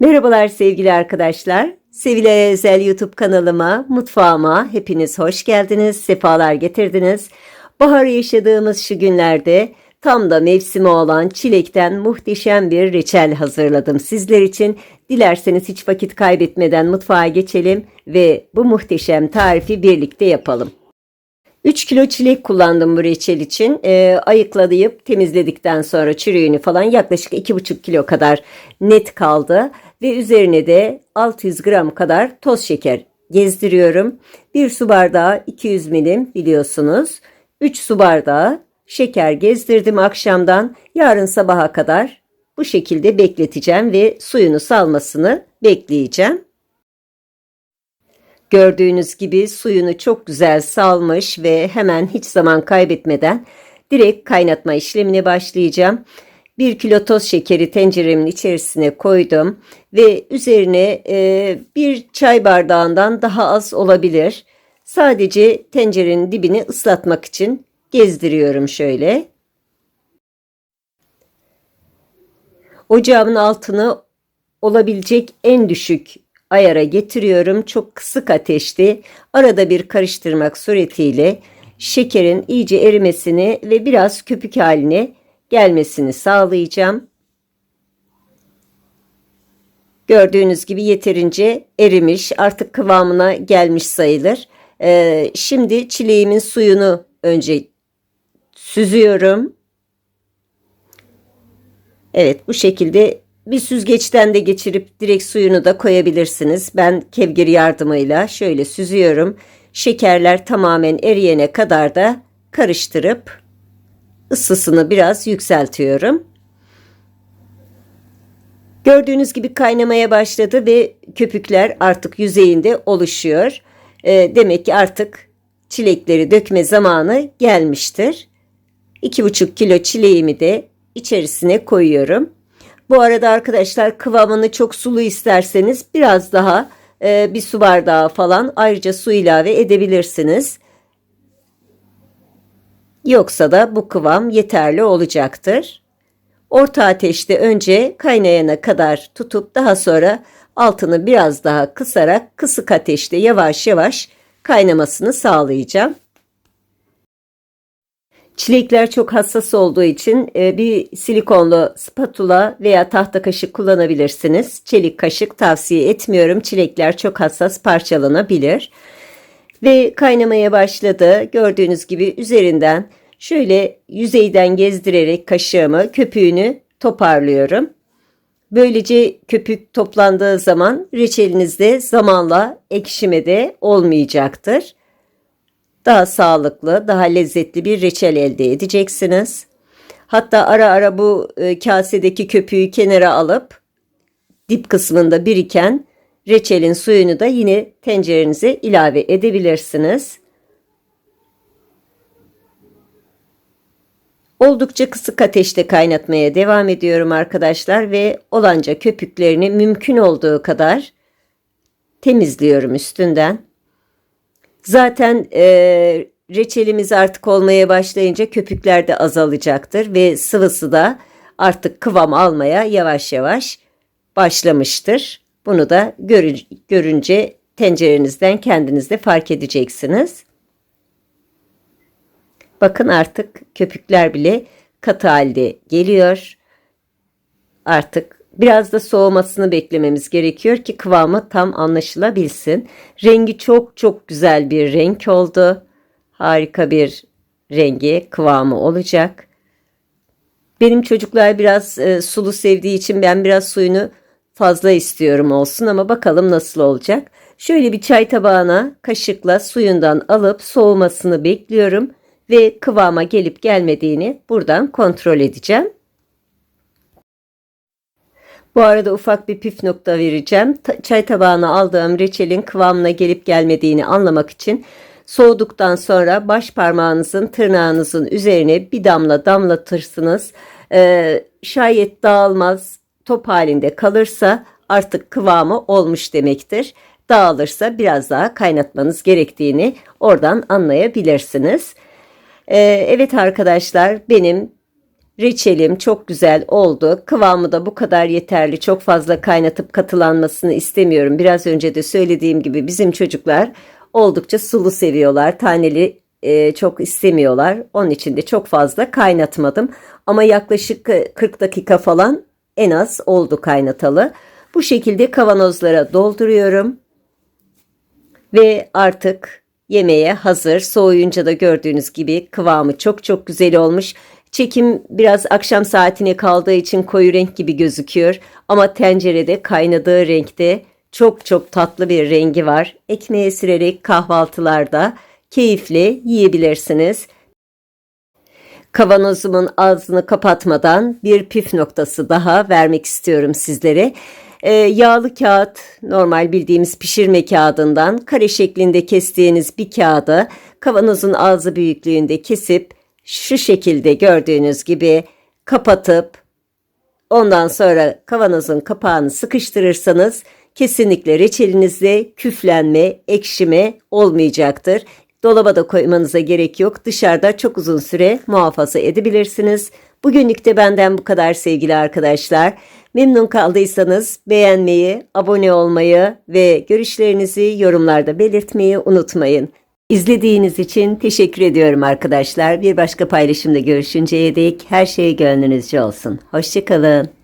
Merhabalar sevgili arkadaşlar. Sevila'ya özel YouTube kanalıma, mutfağıma hepiniz hoş geldiniz, sefalar getirdiniz. Bahar yaşadığımız şu günlerde tam da mevsimi olan çilekten muhteşem bir reçel hazırladım sizler için. Dilerseniz hiç vakit kaybetmeden mutfağa geçelim ve bu muhteşem tarifi birlikte yapalım. 3 kilo çilek kullandım bu reçel için. Ee, ayıklayıp temizledikten sonra çürüğünü falan yaklaşık 2,5 kilo kadar net kaldı. Ve üzerine de 600 gram kadar toz şeker gezdiriyorum. 1 su bardağı 200 milim biliyorsunuz. 3 su bardağı şeker gezdirdim akşamdan. Yarın sabaha kadar bu şekilde bekleteceğim ve suyunu salmasını bekleyeceğim. Gördüğünüz gibi suyunu çok güzel salmış ve hemen hiç zaman kaybetmeden direkt kaynatma işlemine başlayacağım. 1 kilo toz şekeri tenceremin içerisine koydum ve üzerine e, bir çay bardağından daha az olabilir. Sadece tencerenin dibini ıslatmak için gezdiriyorum şöyle. Ocağımın altını olabilecek en düşük ayara getiriyorum. Çok kısık ateşte arada bir karıştırmak suretiyle şekerin iyice erimesini ve biraz köpük haline gelmesini sağlayacağım. Gördüğünüz gibi yeterince erimiş artık kıvamına gelmiş sayılır. Ee, şimdi çileğimin suyunu önce süzüyorum. Evet bu şekilde bir süzgeçten de geçirip direkt suyunu da koyabilirsiniz. Ben kevgir yardımıyla şöyle süzüyorum. Şekerler tamamen eriyene kadar da karıştırıp ısısını biraz yükseltiyorum. Gördüğünüz gibi kaynamaya başladı ve köpükler artık yüzeyinde oluşuyor. E, demek ki artık çilekleri dökme zamanı gelmiştir. 2,5 kilo çileğimi de içerisine koyuyorum. Bu arada arkadaşlar kıvamını çok sulu isterseniz biraz daha e, bir su bardağı falan ayrıca su ilave edebilirsiniz. Yoksa da bu kıvam yeterli olacaktır. Orta ateşte önce kaynayana kadar tutup daha sonra altını biraz daha kısarak kısık ateşte yavaş yavaş kaynamasını sağlayacağım. Çilekler çok hassas olduğu için e, bir silikonlu spatula veya tahta kaşık kullanabilirsiniz. Çelik kaşık tavsiye etmiyorum. Çilekler çok hassas parçalanabilir. Ve kaynamaya başladı. Gördüğünüz gibi üzerinden şöyle yüzeyden gezdirerek kaşığımı köpüğünü toparlıyorum. Böylece köpük toplandığı zaman reçelinizde zamanla ekşime de olmayacaktır daha sağlıklı, daha lezzetli bir reçel elde edeceksiniz. Hatta ara ara bu e, kasedeki köpüğü kenara alıp dip kısmında biriken reçelin suyunu da yine tencerenize ilave edebilirsiniz. Oldukça kısık ateşte kaynatmaya devam ediyorum arkadaşlar ve olanca köpüklerini mümkün olduğu kadar temizliyorum üstünden. Zaten e, reçelimiz artık olmaya başlayınca köpükler de azalacaktır ve sıvısı da artık kıvam almaya yavaş yavaş başlamıştır. Bunu da görünce tencerenizden kendiniz de fark edeceksiniz. Bakın artık köpükler bile katı halde geliyor. Artık Biraz da soğumasını beklememiz gerekiyor ki kıvamı tam anlaşılabilsin. Rengi çok çok güzel bir renk oldu. Harika bir rengi, kıvamı olacak. Benim çocuklar biraz e, sulu sevdiği için ben biraz suyunu fazla istiyorum olsun ama bakalım nasıl olacak. Şöyle bir çay tabağına kaşıkla suyundan alıp soğumasını bekliyorum ve kıvama gelip gelmediğini buradan kontrol edeceğim. Bu arada ufak bir püf nokta vereceğim. çay tabağına aldığım reçelin kıvamına gelip gelmediğini anlamak için soğuduktan sonra baş parmağınızın tırnağınızın üzerine bir damla damlatırsınız. Ee, şayet dağılmaz top halinde kalırsa artık kıvamı olmuş demektir. Dağılırsa biraz daha kaynatmanız gerektiğini oradan anlayabilirsiniz. Ee, evet arkadaşlar benim Reçelim çok güzel oldu. Kıvamı da bu kadar yeterli. Çok fazla kaynatıp katılanmasını istemiyorum. Biraz önce de söylediğim gibi bizim çocuklar oldukça sulu seviyorlar. Taneli e, çok istemiyorlar. Onun için de çok fazla kaynatmadım. Ama yaklaşık e, 40 dakika falan en az oldu kaynatalı. Bu şekilde kavanozlara dolduruyorum. Ve artık yemeğe hazır. Soğuyunca da gördüğünüz gibi kıvamı çok çok güzel olmuş. Çekim biraz akşam saatine kaldığı için koyu renk gibi gözüküyor. Ama tencerede kaynadığı renkte çok çok tatlı bir rengi var. Ekmeğe sürerek kahvaltılarda keyifle yiyebilirsiniz. Kavanozumun ağzını kapatmadan bir püf noktası daha vermek istiyorum sizlere. Ee, yağlı kağıt normal bildiğimiz pişirme kağıdından kare şeklinde kestiğiniz bir kağıdı kavanozun ağzı büyüklüğünde kesip şu şekilde gördüğünüz gibi kapatıp ondan sonra kavanozun kapağını sıkıştırırsanız kesinlikle reçelinizde küflenme, ekşime olmayacaktır. Dolaba da koymanıza gerek yok. Dışarıda çok uzun süre muhafaza edebilirsiniz. Bugünlük de benden bu kadar sevgili arkadaşlar. Memnun kaldıysanız beğenmeyi, abone olmayı ve görüşlerinizi yorumlarda belirtmeyi unutmayın. İzlediğiniz için teşekkür ediyorum arkadaşlar. Bir başka paylaşımda görüşünceye dek her şey gönlünüzce olsun. Hoşçakalın.